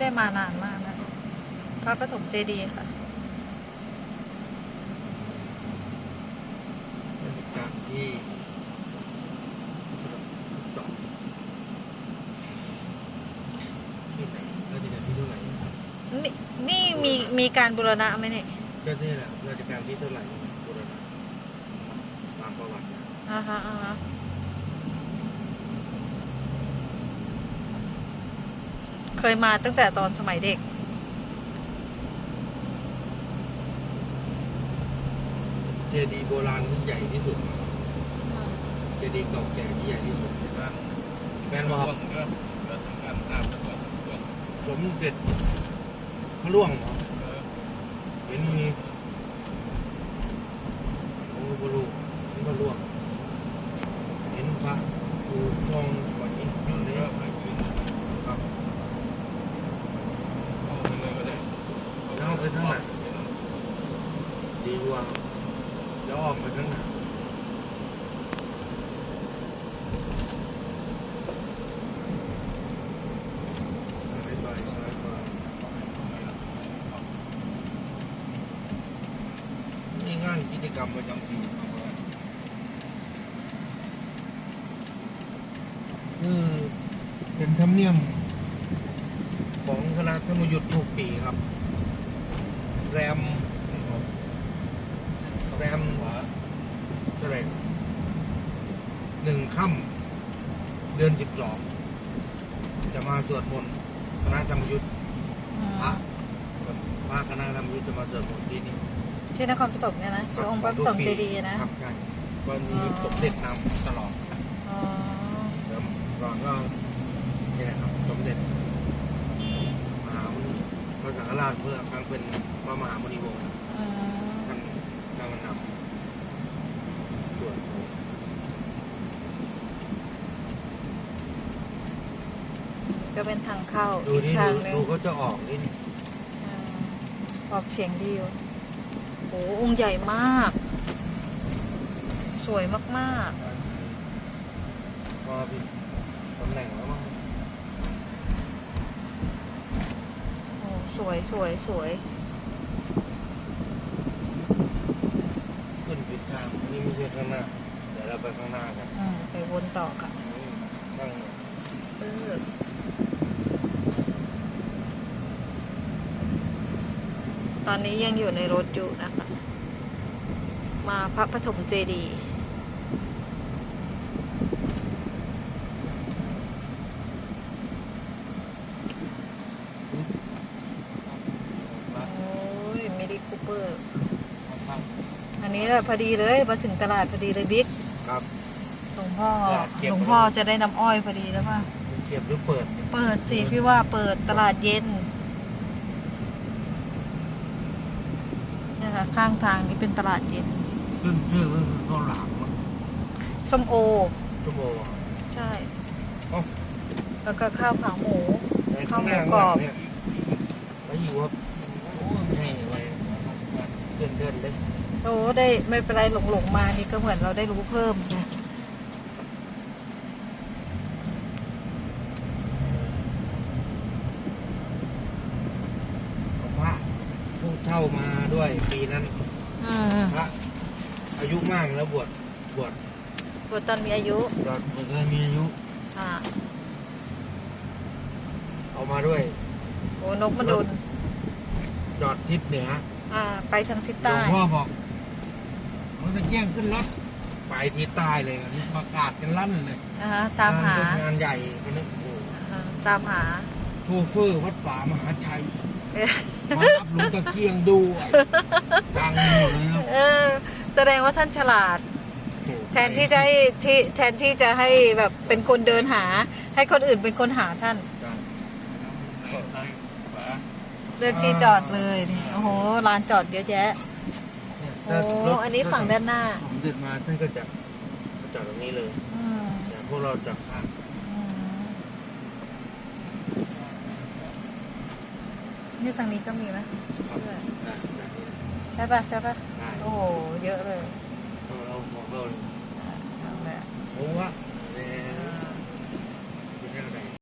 ได้มานานมากนะพระปฐมเจดีย์ค่ะบรรยากาศที่สองที่ไหนราชการที่เท่าไหร่นี่นี่มีมีการบูรณะไหมเนี่ยก็นี่แหละราชการที่เท่าไหร่บูรณะตามประวัตินะ อ่าฮะอ่าฮะ เคยมาตั้งแต่ตอนสมัยเด็ก เจดีย์โบราณที่ใหญ่ที่สุด เจดีย์เก่าแก่ที่ใหญ่ที่สุดในบ้านแมนบอครับสมเด็จพระล่วงเหรอเห็นมีโอ้พระล่วงเห็นพระล่วง เห็นพระอยู่ทองกว่านี้อยู่เลยครับแล้วไปทางไหน ดีกว่าแล้วออกไปทางหนซ้ายไปซ้ายมานี่งานกิจกรรมประจำปีคือเป็นธรรมเนียมของคณะธรรมยุทธ์ทุกปีครับ แรม แรมเท่าไหร่หนึ่งค่ำเดือนสิบสองจะมาสวดมนต์คณะธรรมยุทธ์พระพระคณะธรรมยุทธ์จะมาสวดมนต์ที่นี่ที่นครปฐมเนี่ยนะคือองค์พระปฐมเจดีย์นะครับใช่ก็มีสมเด็จนำตลอดอ๋อแล้วก่อนก็นี่แหละครับสมเด็จมหามุนีพระสังฆราชเมื่อครั้งเป็นพระมหามุนีวงศ์ อืมท่านท่านนำส่วนก็เป็นทางเข้าดูอีกนี่ทางดูหนึงดูเขาจะออกนี่นี่อืมออกเสียงดีอยู่โอ้องค์ใหญ่มาก สวยมากพอพี่ตำแหน่งแล้วมั้งๆโอ้สวยสวยสวย ขึ้นผิดทางอันนี่ไม่ใช่ข้างหน้า เดี๋ยวเราไปข้างหน้ากันอืมไปวนต่อค่ะ อืมข้างหน้าเออตอนนี้ยังอยู่ในรถอยู่นะคะ มาพระปฐมเจดีย์โอ้ยมิดิคูเปอร์ อันนี้แหละพอดีเลยมาถึงตลาดพอดีเลยบิ๊กครับ หลวงพ่อตลาดเก็บ หลวงพ่อจะได้น้ำอ้อยพอดีแล้วป่ะเก็บหรือเปิดเนี่ยเปิดสิพี่ว่าเปิดตลาดเย็นเนี่ยค่ะข้างทางนี้เป็นตลาดเย็นขึ้นชื่อก็คือข้าวหลามมั้งส้มโอ ชั่วโมงอะ ใช่ เอ้า แล้วก็ข้าวขาหมูในข้าวหมูข้งกรอบ เนี่ยแล้วอยู่ครับโอ้ยให้ไว้เดินเดินๆเลย โอ้ได้ไม่เป็นไรหลงหลงๆมานี่ก็เหมือนเราได้รู้เพิ่มไงของพระผู้เช่ามาด้วยปีนั้นอืมพระอายุมากแล้วบวชบวชบวชตอนมีอายุบวชบวชตอนมีอายุอ่าเอามาด้วย โอ้นกมาโดนจอดทิศเหนือ อ่า ไปทางทิศหลวใต้ งพ่อบอก มันตะเกียงขึ้นรถไปทิศใต้เลยประกาศกันลั่นเลยอ่าฮะตามหางนงานใหญ่มันนึกโอ้โหอ่าตามหา โชเฟอร์วัดป่ามหาชัยเอ๊ะมารับหลวงตะเกียงด้วยดังหมดเลยครับเออแสดงว่าท่านฉลาด แทนที่จะให้ที่แทนที่จะให้แบบเป็นคนเดินหา ให้คนอื่นเป็นคนหาท่านเลือกที่จอดเลยนี่โอ้โหลานจอดเยอะแยะ โอ้อันนี้ฝั่งด้านหน้าผมเดินมาท่านก็จะจอดตรงนี้เลยอืมแต่พวกเราจะข้ามอืมนี่ทางนี้ก็มีไหมครับได้ได้ได้ใช่ป่ะใช่ป่ะ ได้โอ้โห เยอะเลยเราเราของเราเลยอ่าเอาเลยผมว่าเนี่ย